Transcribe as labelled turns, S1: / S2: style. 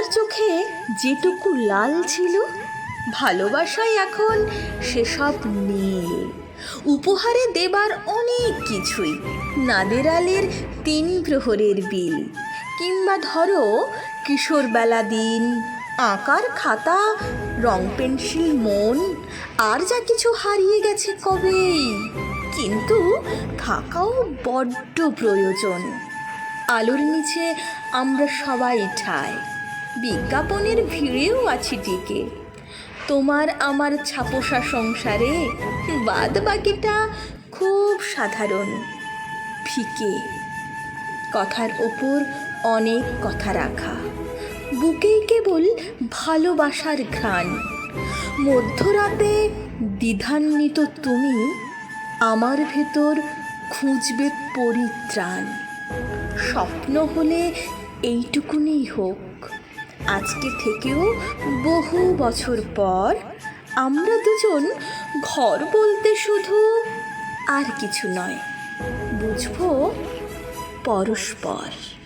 S1: তোমার চোখে যেটুকু লাল ছিল ভালোবাসায় এখন সেসব নেই। উপহারে দেবার অনেক কিছুই নাদের আলীর তিন প্রহরের বিল। কিংবা ধরো, কিশোরবেলা দিন, আঁকার খাতা, রং পেন্সিল, মন, আর যা কিছু হারিয়ে গেছে কবেই। কিন্তু থাকাও বড্ড প্রয়োজন। আলোর নিচে আমরা সবাই ঠাই। বিজ্ঞাপনের ভিড়েও আছি টিকে। তোমার আমার ছাপোষা সংসারে বাদ বাকিটা খুব সাধারণ। ফিকে, কথার ওপর অনেক কথা রাখা। বুকেই কেবল ভালোবাসার ঘ্রাণ। মধ্যরাতে দ্বিধান্বিত তুমি আমার ভেতর খুঁজবে পরিত্রাণ। স্বপ্ন হলে এইটুকুনি হোক। আজকে থেকেও বহু বছর পর আমরা দুজন ঘর বলতে শুধু আর কিছু নয়, বুঝব পরস্পর।